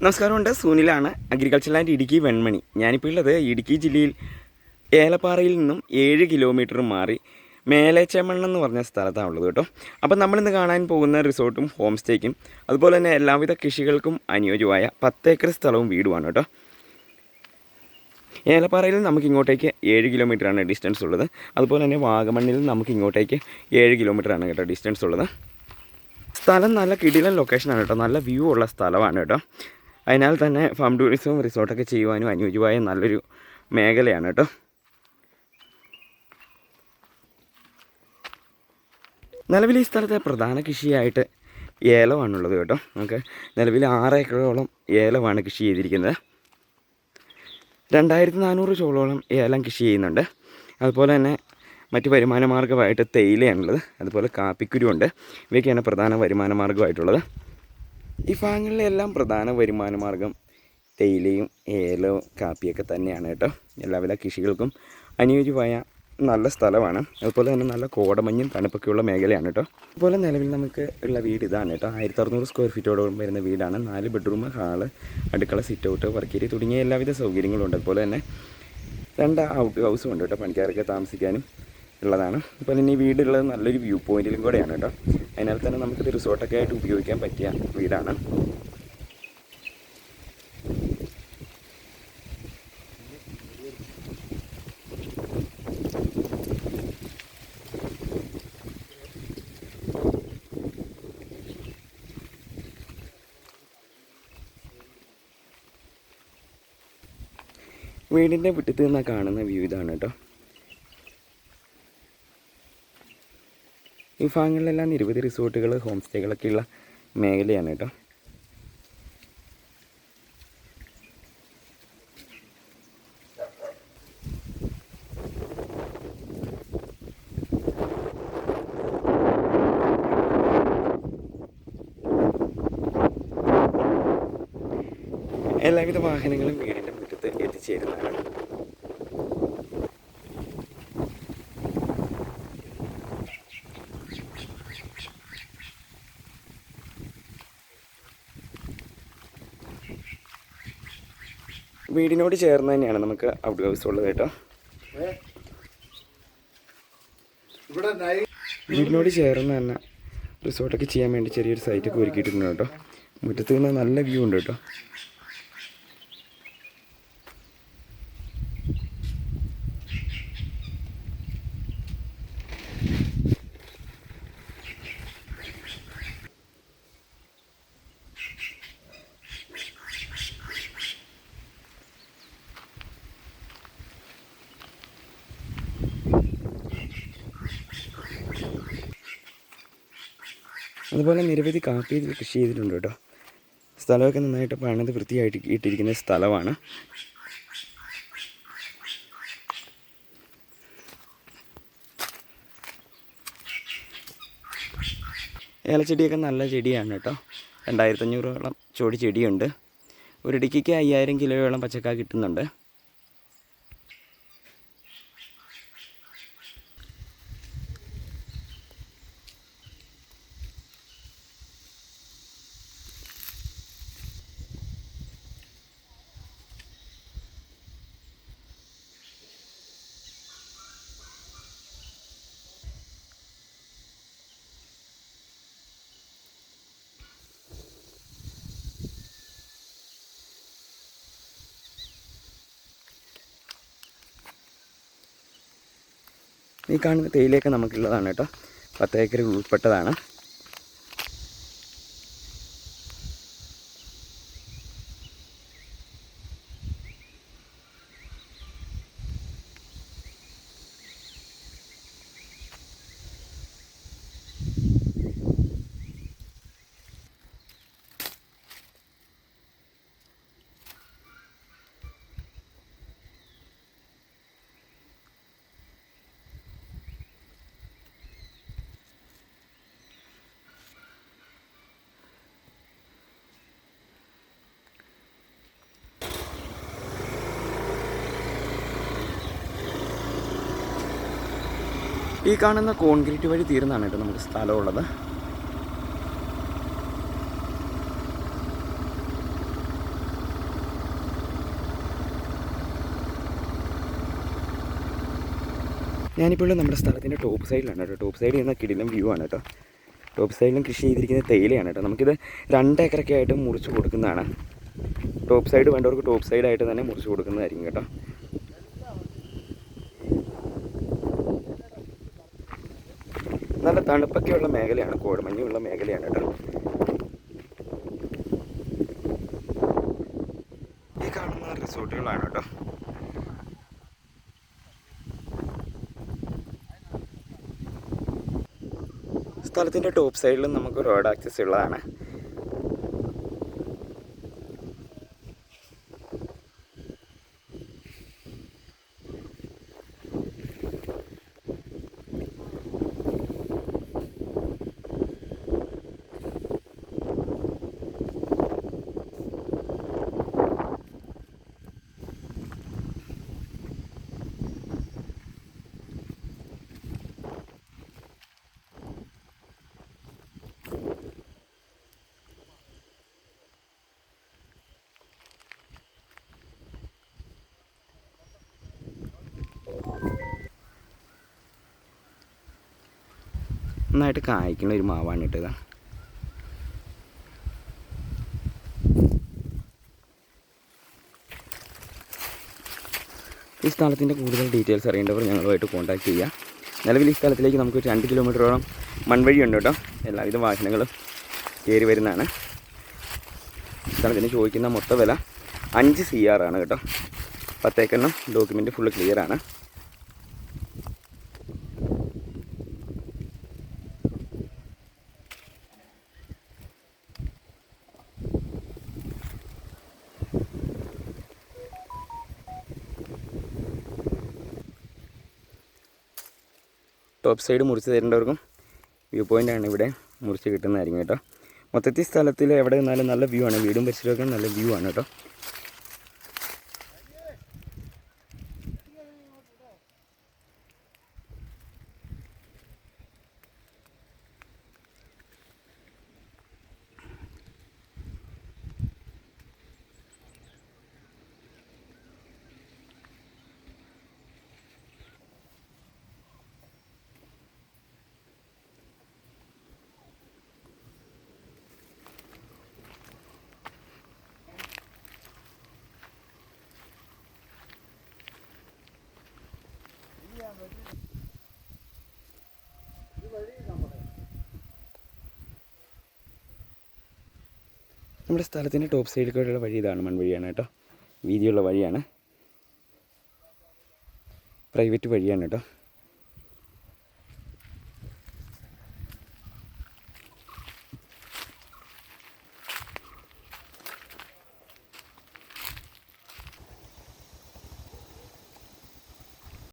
നമസ്കാരമുണ്ട്. സൂനിലാണ് agriculture land Idukki Venmani. ഞാനിപ്പോൾ ഉള്ളത് ഇടുക്കി ജില്ലയിൽ. ഏലപ്പാറയിൽ നിന്നും ഏഴ് കിലോമീറ്റർ മാറി മേലേച്ചമണ്ണ് എന്ന് പറഞ്ഞ സ്ഥലത്താണ് ഉള്ളത് കേട്ടോ. അപ്പം നമ്മളിന്ന് കാണാൻ പോകുന്ന റിസോർട്ടും ഹോം സ്റ്റേക്കും അതുപോലെ തന്നെ എല്ലാവിധ കൃഷികൾക്കും അനുയോജ്യമായ പത്തേക്കർ സ്ഥലവും വീടുമാണ് കേട്ടോ. ഏലപ്പാറയിൽ നമുക്ക് ഇങ്ങോട്ടേക്ക് ഏഴ് കിലോമീറ്ററാണ് ഡിസ്റ്റൻസ് ഉള്ളത്. അതുപോലെ തന്നെ വാഗമണ്ണിൽ നമുക്ക് ഇങ്ങോട്ടേക്ക് ഏഴ് കിലോമീറ്ററാണ് കേട്ടോ ഡിസ്റ്റൻസ് ഉള്ളത്. സ്ഥലം നല്ല കിടിലൻ ലൊക്കേഷനാണ് കേട്ടോ. നല്ല വ്യൂ ഉള്ള സ്ഥലമാണ് കേട്ടോ. അതിനാൽ തന്നെ ഫാം ടൂറിസവും റിസോർട്ടൊക്കെ ചെയ്യുവാനും അനുയോജ്യമായ നല്ലൊരു മേഖലയാണ് കേട്ടോ. നിലവിൽ ഈ സ്ഥലത്തെ പ്രധാന കൃഷിയായിട്ട് ഏലമാണുള്ളത് കേട്ടോ. നമുക്ക് നിലവിൽ ആറ് ഏക്കറോളം ഏലമാണ് കൃഷി ചെയ്തിരിക്കുന്നത്. രണ്ടായിരത്തി നാനൂറ് ചോളോളം ഏലം കൃഷി ചെയ്യുന്നുണ്ട്. അതുപോലെ തന്നെ മറ്റ് വരുമാന മാർഗമായിട്ട് തേയിലയാണുള്ളത്. അതുപോലെ കാപ്പിക്കുരുണ്ട് ഇവയൊക്കെയാണ് പ്രധാന വരുമാന മാർഗമായിട്ടുള്ളത്. ഈ ഭാഗങ്ങളിലെല്ലാം പ്രധാന വരുമാന മാർഗം തേയിലയും ഏലവും കാപ്പിയൊക്കെ തന്നെയാണ് കേട്ടോ. എല്ലാവിധ കൃഷികൾക്കും അനുയോജ്യമായ നല്ല സ്ഥലമാണ്. അതുപോലെ തന്നെ നല്ല കോടമഞ്ഞും തണുപ്പൊക്കെയുള്ള മേഖലയാണ് കേട്ടോ. അതുപോലെ നിലവിൽ നമുക്ക് ഉള്ള വീട് ഇതാണ് കേട്ടോ. ആയിരത്തി അറുന്നൂറ് സ്ക്വയർ ഫീറ്റോടൊപ്പം വരുന്ന വീടാണ്. നാല് ബെഡ്റൂം ഹാൾ അടുക്കള സിറ്റ് ഔട്ട് വർക്കേരി തുടങ്ങിയ എല്ലാവിധ സൗകര്യങ്ങളും ഉണ്ട് അതുപോലെ തന്നെ രണ്ട് ഔട്ട് ഹൗസും ഉണ്ട് കേട്ടോ പണിക്കാർക്ക് താമസിക്കാനും. ഉള്ളതാണ്. അപ്പോൾ തന്നെ ഈ വീടുള്ളത് നല്ലൊരു വ്യൂ പോയിന്റിലും കൂടെയാണ് കേട്ടോ. അതിനാൽ തന്നെ നമുക്കിത് റിസോർട്ടൊക്കെ ആയിട്ട് ഉപയോഗിക്കാൻ പറ്റിയ വീടാണ്. വീടിന്റെ വിട്ടത്ത് നിന്ന് കാണുന്ന വ്യൂ ഇതാണ് കേട്ടോ. ഈ ഭാഗങ്ങളിലെല്ലാം നിരവധി റിസോർട്ടുകൾ ഹോം സ്റ്റേകളൊക്കെയുള്ള മേഖലയാണ് കേട്ടോ. എല്ലാവിധ വാഹനങ്ങളും വീടിന്റെ മുറ്റത്ത് എത്തിച്ചേരുന്നതാണ്. വീടിനോട് ചേർന്ന് തന്നെയാണ് നമുക്ക് ഔട്ട് ഹൗസ് ഉള്ളത് കേട്ടോ വീടിനോട് ചേർന്ന് തന്നെ റിസോർട്ടൊക്കെ ചെയ്യാൻ വേണ്ടി ചെറിയൊരു സൈറ്റൊക്കെ ഒരുക്കിയിട്ടുണ്ട് കേട്ടോ. മുറ്റത്ത് നിന്ന് നല്ല വ്യൂ ഉണ്ട് കേട്ടോ. അതുപോലെ നിരവധി കാപ്പി ഇതിൽ കൃഷി ചെയ്തിട്ടുണ്ട് കേട്ടോ. സ്ഥലമൊക്കെ നന്നായിട്ട് പണിത് വൃത്തിയായിട്ട് ഇട്ടിരിക്കുന്ന സ്ഥലമാണ്. ഏലച്ചെടിയൊക്കെ നല്ല ചെടിയാണ് കേട്ടോ. രണ്ടായിരത്തഞ്ഞൂറോളം ചോടി ചെടിയുണ്ട്. ഒരു ഇടുക്കിക്ക് അയ്യായിരം കിലോയോളം പച്ചക്ക കിട്ടുന്നുണ്ട്. ഈ കാണുന്ന തേയിലയൊക്കെ നമുക്കുള്ളതാണ് കേട്ടോ. പത്ത് ഏക്കർ ഉൾപ്പെട്ടതാണ്. ഈ കാണുന്ന കോൺക്രീറ്റ് വഴി തീർന്നാണ് കേട്ടോ നമുക്ക് സ്ഥലമുള്ളത്. ഞാനിപ്പോൾ നമ്മുടെ സ്ഥലത്തിന്റെ ടോപ്പ് സൈഡിലാണ് കേട്ടോ. ടോപ്പ് സൈഡിൽ നിന്ന് കിടിലും വ്യൂ ആണ് കേട്ടോ. ടോപ്പ് സൈഡിലും കൃഷി ചെയ്തിരിക്കുന്ന തേയിലയാണ് കേട്ടോ. നമുക്കിത് രണ്ട് ഏക്കറൊക്കെ ആയിട്ട് മുറിച്ച് കൊടുക്കുന്നതാണ്. ടോപ്പ് സൈഡ് വേണ്ടവർക്ക് ടോപ്പ് സൈഡായിട്ട് തന്നെ മുറിച്ച് കൊടുക്കുന്നതായിരിക്കും കേട്ടോ. നല്ല തണുപ്പൊക്കെയുള്ള മേഖലയാണ് കോടമഞ്ഞുള്ള മേഖലയാണ് കേട്ടോ. ഈ കാണുന്ന റിസോർട്ടുകളാണ് കേട്ടോ. സ്ഥലത്തിന്റെ ടോപ്പ് സൈഡിലും നമുക്ക് റോഡ് ആക്സസ് ഉള്ളതാണ്. നന്നായിട്ട് കായ്ക്കുന്ന ഒരു മാവാണ് കേട്ടത് ഈ സ്ഥലത്തിന്റെ കൂടുതൽ ഡീറ്റെയിൽസ് അറിയേണ്ടവർ ഞങ്ങളുമായിട്ട് കോൺടാക്ട് ചെയ്യുക. നിലവിൽ ഈ സ്ഥലത്തിലേക്ക് നമുക്ക് രണ്ട് കിലോമീറ്ററോളം മൺവഴിയുണ്ട് കേട്ടോ. എല്ലാവിധ വാഹനങ്ങളും കയറി വരുന്നതാണ്. സ്ഥലത്തിന് ചോദിക്കുന്ന മൊത്ത വില അഞ്ച് സി ആർ ആണ് കേട്ടോ. പത്തേക്കെണ്ണം ഡോക്യുമെന്റ് ഫുള്ള് ക്ലിയർ ആണ്. ടോപ്പ് സൈഡ് മുറിച്ച് തരേണ്ടവർക്കും വ്യൂ പോയിന്റ് ആണ് ഇവിടെ മുറിച്ച് കിട്ടുന്നതായിരിക്കും കേട്ടോ. മൊത്തത്തിൽ സ്ഥലത്തിൽ എവിടെ നിന്നാലും നല്ല വ്യൂ ആണ്. വീടും പരിസരമൊക്കെ നല്ല വ്യൂ ആണ് കേട്ടോ. നമ്മുടെ സ്ഥലത്തിന്റെ ടോപ്പ് സൈഡിൽ കൂടെയുള്ള വഴി ഇതാണ് മൺവഴിയാണ് കേട്ടോ. വീതിയുള്ള വഴിയാണ്. പ്രൈവറ്റ് വഴിയാണ് കേട്ടോ.